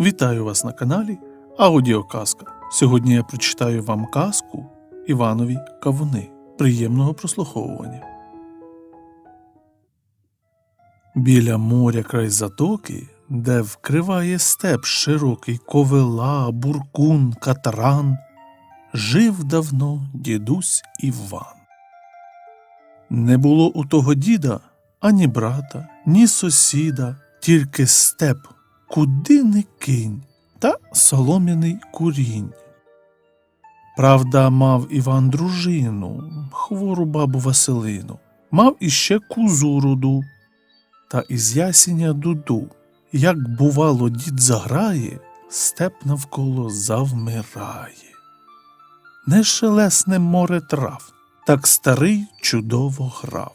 Вітаю вас на каналі Аудіоказка. Сьогодні я прочитаю вам казку Іванові Кавуни. Приємного прослуховування. Біля моря край затоки, де вкриває степ широкий ковила, буркун, катран, жив давно дідусь Іван. Не було у того діда ані брата, ні сусіда, тільки степ, куди не кинь, та солом'яний курінь. Правда, мав Іван дружину, хвору бабу Василину, мав іще кузу руду, та із ясеня дуду. Як бувало, дід заграє, степ навколо завмирає. Не шелесне море трав, так старий чудово грав.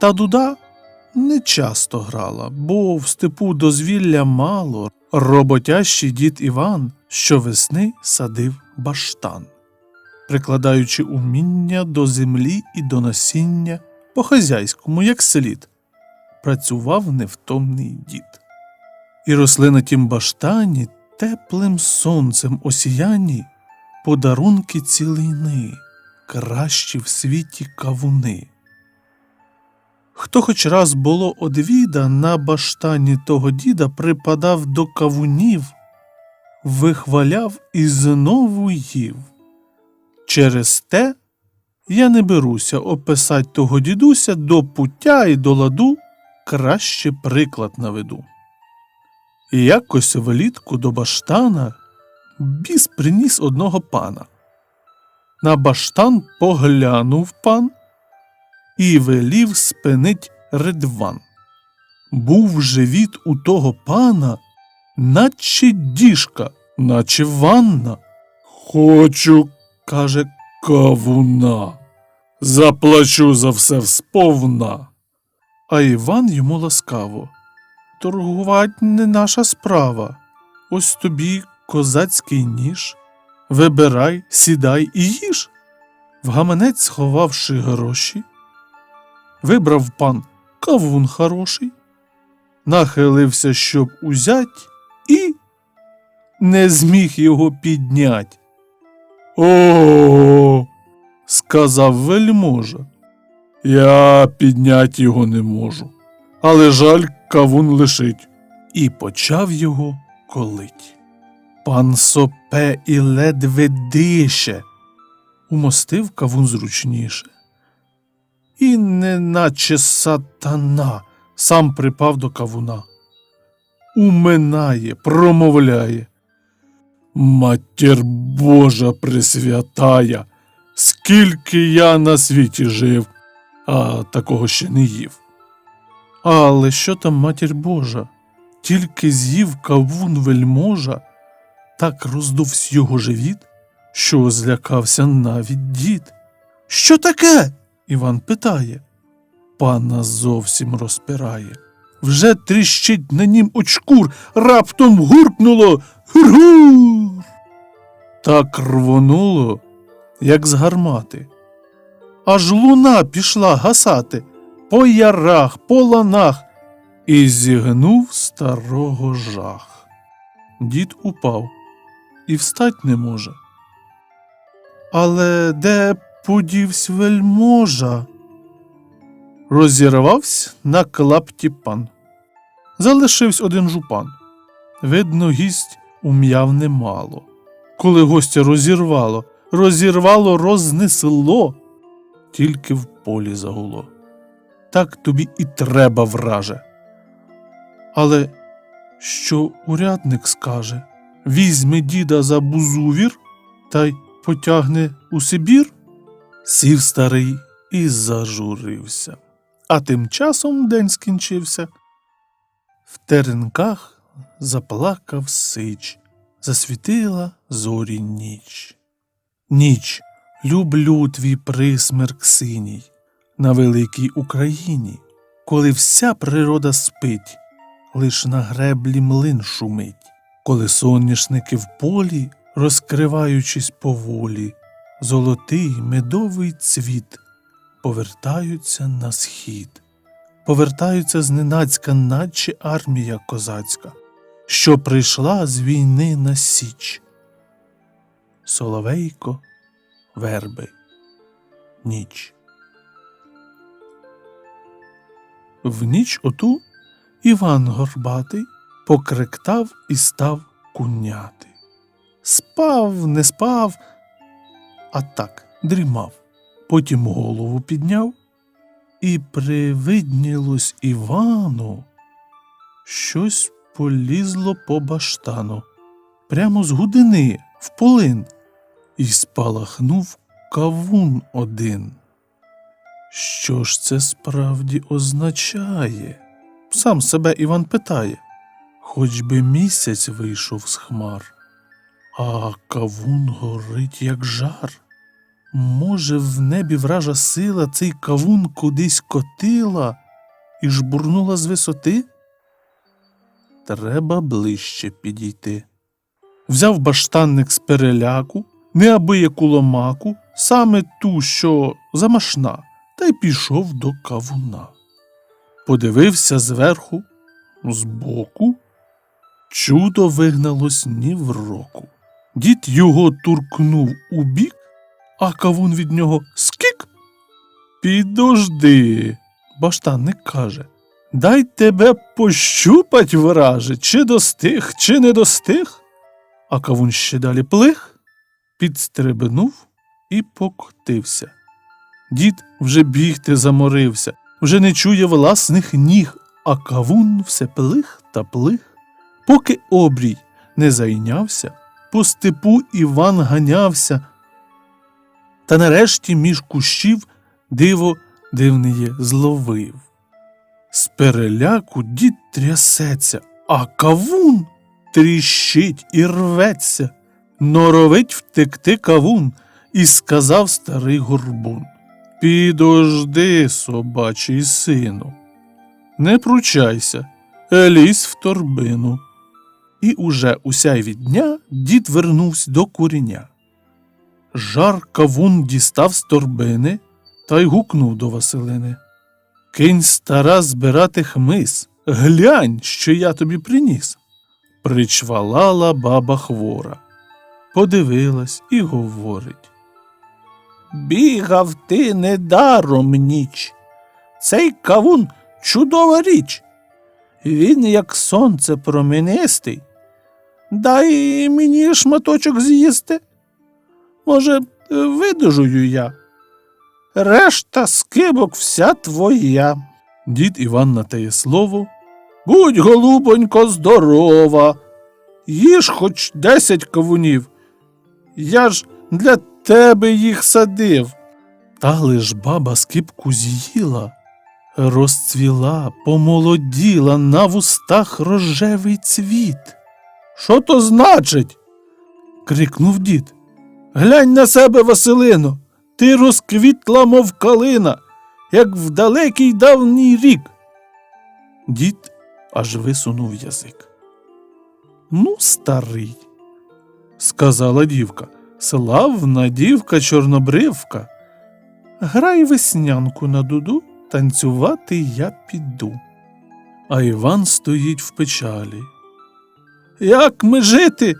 Та дуда не часто грала, бо в степу дозвілля мало. Роботящий дід Іван щовесни садив баштан, прикладаючи уміння до землі і до насіння по хазяйському, як слід, працював невтомний дід. І росли на тім баштані теплим сонцем осіяні подарунки цілини, кращі в світі кавуни. Хто хоч раз було одвіда на баштані того діда припадав до кавунів, вихваляв і знову їв. Через те я не беруся описать того дідуся до пуття і до ладу, краще приклад наведу. І якось влітку до баштана біс приніс одного пана. На баштан поглянув пан і велів спинить ридван. Був живіт у того пана, наче діжка, наче ванна. Хочу, каже, кавуна. Заплачу за все всповна. А Іван йому ласкаво. Торгувать не наша справа. Ось тобі козацький ніж. Вибирай, сідай і їж. В гаманець сховавши гроші, вибрав пан кавун хороший, нахилився, щоб узять, і не зміг його піднять. О, сказав вельможа. Я піднять його не можу, але жаль, кавун лишить. І почав його колить. Пан сопе і ледве дише, умостив кавун зручніше і неначе сатана сам припав до кавуна. Уминає, промовляє. Матір Божа пресвятая, скільки я на світі жив, а такого ще не їв. Але що там матір Божа? Тільки з'їв кавун вельможа, так роздувсь його живіт, що злякався навіть дід. Що таке? Іван питає. Пана зовсім розпирає. Вже тріщить на нім очкур, раптом гуркнуло гур-гур. Так рвонуло, як з гармати. Аж луна пішла гасати по ярах, по ланах, і зігнув старого жах. Дід упав і встать не може. Але де подівсь вельможа? Розірвався на клапті пан. Залишився один жупан. Видно, гість ум'яв немало. Коли гостя розірвало, розірвало, рознесло, тільки в полі загуло. Так тобі і треба, враже. Але що урядник скаже? Візьме діда за бузувір та й потягне у Сибір? Сів старий і зажурився. А тим часом день скінчився. В теренках заплакав сич, засвітила зорі ніч. Ніч, люблю твій присмерк синій на великій Україні, коли вся природа спить, лиш на греблі млин шумить, коли соняшники в полі, розкриваючись поволі, золотий медовий цвіт повертаються на схід, повертаються зненацька, наче армія козацька, що прийшла з війни на січ. Соловейко, верби, ніч. В ніч оту Іван Горбатий покректав і став куняти. Спав, не спав, а так дрімав. Потім голову підняв, і привиднілось Івану. Щось полізло по баштану, прямо з гудини в полин, і спалахнув кавун один. Що ж це справді означає? Сам себе Іван питає. Хоч би місяць вийшов з хмар, а кавун горить, як жар. Може, в небі вража сила цей кавун кудись котила і жбурнула з висоти? Треба ближче підійти. Взяв баштанник з переляку, неабияку ломаку, саме ту, що замашна, та й пішов до кавуна. Подивився зверху, збоку. Чудо вигналось ні в року. Дід його туркнув у бік, а кавун від нього скік. Підожди, баштанник каже. Дай тебе пощупать, враже, чи достиг, чи не достиг. А кавун ще далі плих, підстрибнув і покотився. Дід вже бігти заморився, вже не чує власних ніг, а кавун все плих та плих. Поки обрій не зайнявся, по степу Іван ганявся. Та нарешті між кущів диво дивниє зловив. З переляку дід трясеться, а кавун тріщить і рветься. Норовить втекти кавун, і сказав старий горбун. Підожди, собачий сину, не пручайся, лізь в торбину. І уже усяй від дня дід вернувся до куріння. Жар кавун дістав з торбини та й гукнув до Василини. Кинь стара збирати хмиз, глянь, що я тобі приніс. Причвалала баба хвора, подивилась і говорить. Бігав ти недаром ніч. Цей кавун чудова річ. Він, як сонце променистий. Дай мені шматочок з'їсти. Може, видужую я. Решта скибок вся твоя. Дід Іван на теє слово. Будь, голубонько, здорова. Їж хоч десять кавунів. Я ж для тебе їх садив. Та лиш баба скипку з'їла, розцвіла, помолоділа на вустах рожевий цвіт. Що то значить? крикнув дід. Глянь на себе, Василино, ти розквітла, мов калина, як в далекий давній рік. Дід аж висунув язик. Ну, старий, сказала дівка, славна дівка чорнобривка. Грай веснянку на дуду, танцювати я піду. А Іван стоїть в печалі. Як ми жити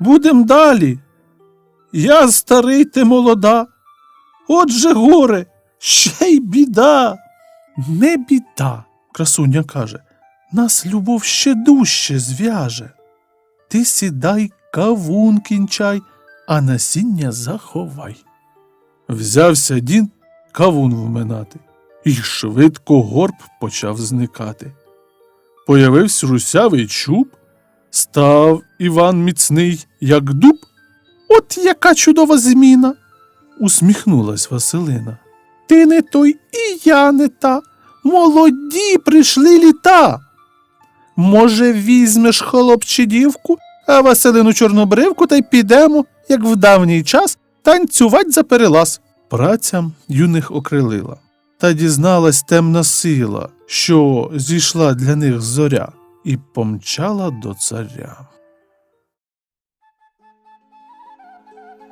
будем далі? Я старий ти молода. Отже горе, ще й біда. Не біда, красуня каже, нас любов ще дужче зв'яже. Ти сідай, кавун кінчай, а насіння заховай. Взявся дід кавун вминати, і швидко горб почав зникати. Появився русявий чуб, став Іван міцний, як дуб. От яка чудова зміна. усміхнулась Василина. Ти не той і я не та. Молоді прийшли літа. Може, візьмеш хлопче дівку, а Василину чорнобривку та й підемо, як в давній час, танцювать за перелаз. Працям юних окрилила. Та дізналась темна сила, що зійшла для них зоря, і помчала до царя.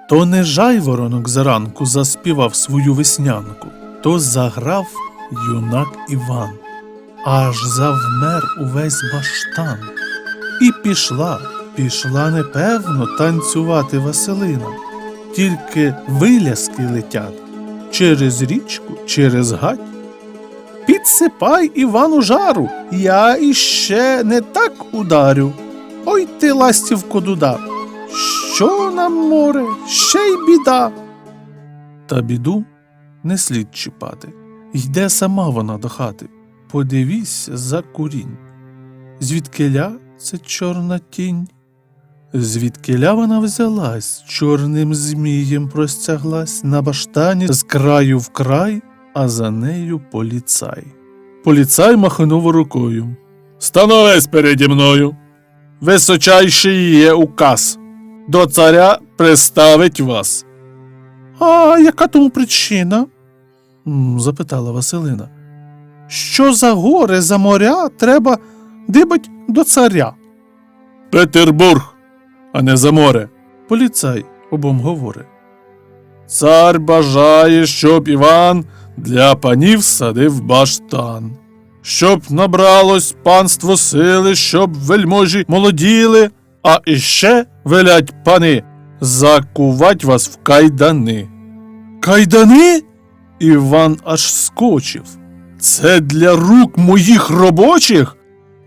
То не жайворонок заранку заспівав свою веснянку, то заграв юнак Іван, аж завмер увесь баштан. І пішла, пішла непевно танцювати Василина. Тільки виляски летять через річку, через гать. Підсипай Івану жару, я іще не так ударю. Ой ти, ластівко дуда, що нам море, ще й біда. Та біду не слід чіпати. Йде сама вона до хати. Подивись за курінь. Звідкиля це чорна тінь? Звідкиля вона взялась, чорним змієм простяглась на баштані з краю в край, а за нею поліцай. Поліцай махнув рукою. Становись переді мною. Височайший є указ. До царя приставить вас. А яка тому причина? Запитала Василина. Що за гори, за моря треба дибать до царя? Петербург, а не за море. Поліцай обом говорить. Цар бажає, щоб Іван для панів садив баштан. Щоб набралось панство сили, щоб вельможі молоділи, а іще велять пани закувать вас в кайдани. Кайдани? Іван аж скочив. Це для рук моїх робочих?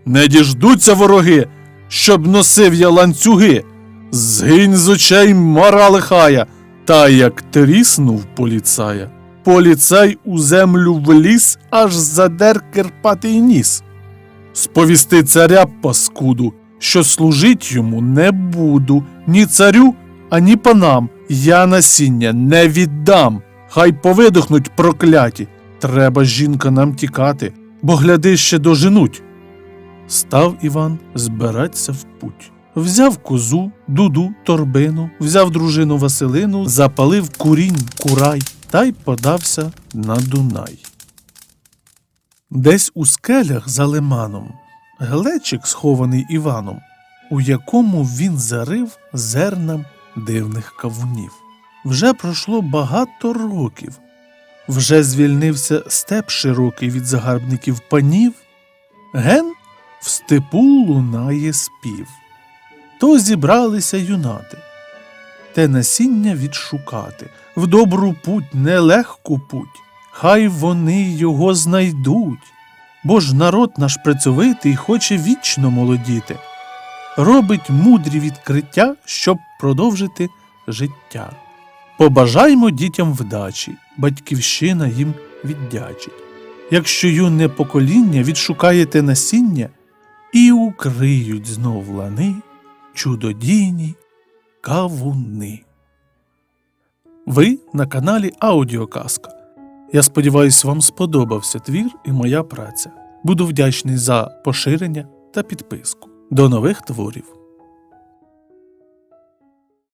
Не діждуться вороги, щоб носив я ланцюги. Згинь з очей мара лихая, та як тріснув поліцая. Поліцай у землю вліз, аж задер кирпатий ніс. Сповісти царя паскуду, що служить йому не буду, ні царю, ані панам. Я насіння не віддам. Хай повидохнуть прокляті. Треба жінка нам тікати, бо гляди ще доженуть. Став Іван збиратися в путь. Взяв козу, дуду, торбину, взяв дружину Василину, запалив курінь, курай та й подався на Дунай. Десь у скелях за лиманом глечик, схований Іваном, у якому він зарив зернам дивних кавунів. Вже пройшло багато років. Вже звільнився степ широкий від загарбників панів. Ген в степу лунає спів. То зібралися юнати. Те насіння відшукати, в добру путь нелегку путь, хай вони його знайдуть. Бо ж народ наш працьовитий хоче вічно молодіти, робить мудрі відкриття, щоб продовжити життя. Побажаймо дітям вдачі, батьківщина їм віддячить. Якщо юне покоління відшукаєте насіння і укриють знов лани чудодійні кавуни. Ви на каналі Аудіоказка. Я сподіваюся, вам сподобався твір і моя праця. Буду вдячний за поширення та підписку. До нових творів!